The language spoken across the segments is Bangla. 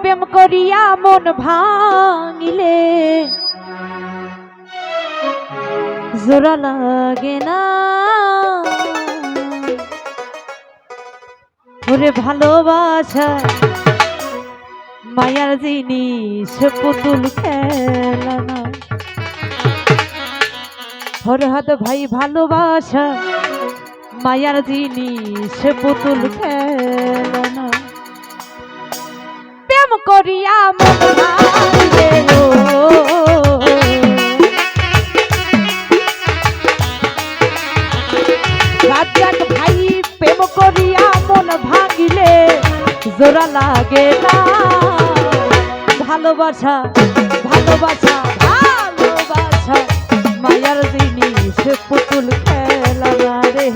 প্রেম করিয়া মন ভাঙিলে। জোড়া লাগে না। ওরে ভালোবাসা, মায়ার জিনিস পুতুল খেলা না। হরহাদ ভাই ভালোবাসা, মায়ার জিনিস পুতুল খেলা করিয়া রাজাক ভাই প্রেম করিয়া মন ভাঙিলে, জোড়া লাগে না। ভালোবাসা ভালোবাসা ভালোবাসা, মায়ার জিনিস পুতুল খেলা রে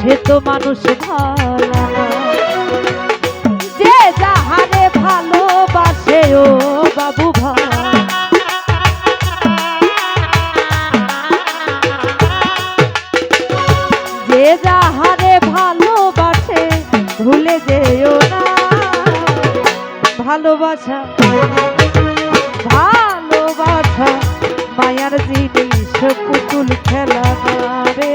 সে তো মানুষ ভালো। যে যাহারে ভালোবাসে ও বাবু ভাই। যে যাহারে ভালোবাসে ভুলে যেও না। ভালোবাসা ভালোবাসা, মায়ার জিনিস পুতুল খেলা রে।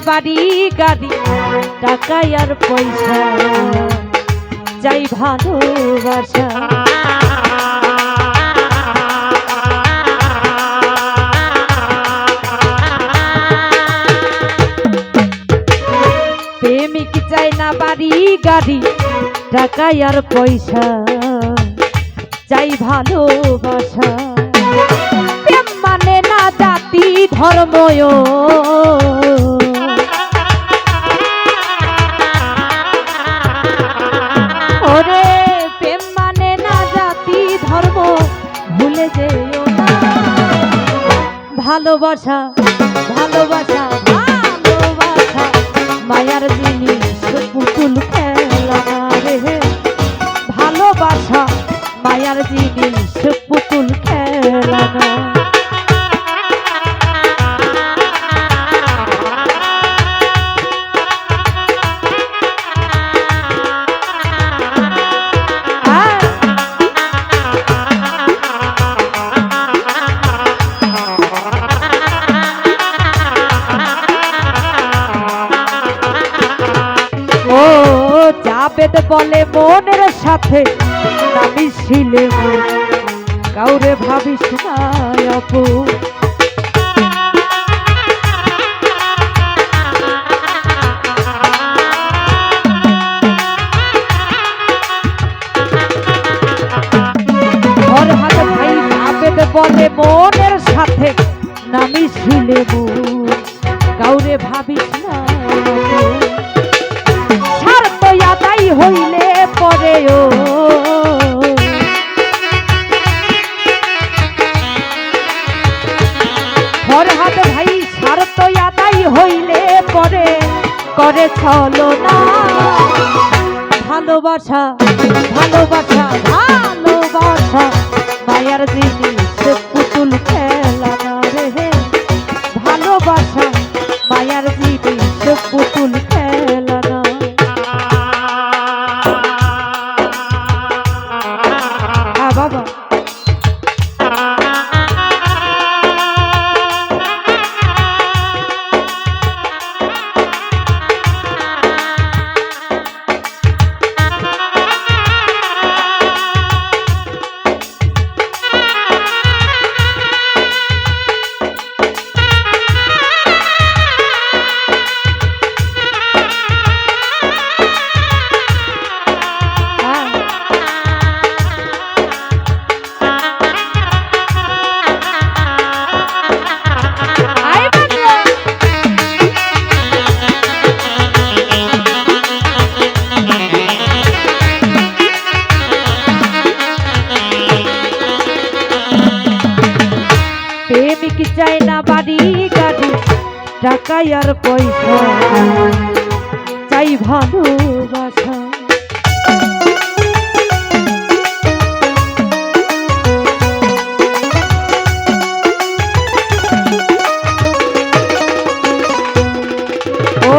বাড়ি গাড়ি টাকা আর পয়সা। চাই ভালোবাসা। প্রেমিক চাই না বাড়ি গাড়ি টাকা আর পয়সা। চাই ভালোবাসা। মানে না জাতি ধর্ময়। ভালোবাসা ভালোবাসা ভালোবাসা মায়ার জিনিস পুতুল খেলা রে ভালোবাসা মায়ার জিনিস জাবেদ বলে মনের সাথে কাউরে না ওর হাতে ভাই জাবেদ বলে মনের সাথে নামি ছিলে ফরহাদ ভাই সারত আদায় হইলে পরে, করে চলো না। ভালোবাসা ভালোবাসা ভালোবাসা, মায়ার জিনিস পুতুল খেলা রে। ভালোবাসা, মায়ার চাই না বাড়ি গাড়ি টাকা আর পয়সা চাই ভালোবাসা। ও,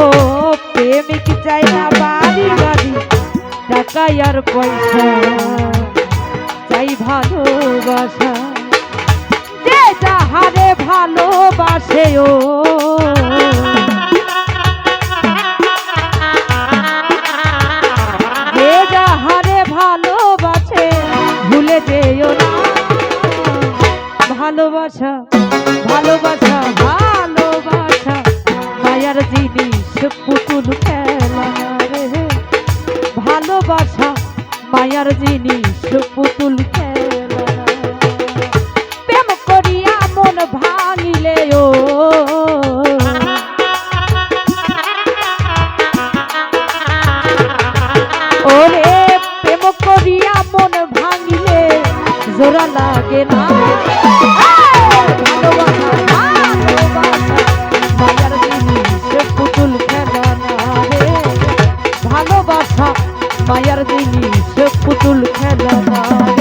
প্রেমিক চাই বাড়ি টাকা আর পয়সা চাই ভালোবাসা। ভালোবাসে ও। যে যাহারে ভালোবাসে, ভুলে যেও না। ভালোবাসা ভালোবাসা ভালোবাসা, মায়ার জিনিস পুতুল খেলা রে। ভালোবাসা, মায়ার জিনিস পুতুল খেলা মন ভাঙিলে জোড়া লাগে না ভালোবাসা ভালোবাসা মায়ার জিনিস পুতুল খেলা না রে ভালোবাসা মায়ার জিনিস পুতুল খেলা না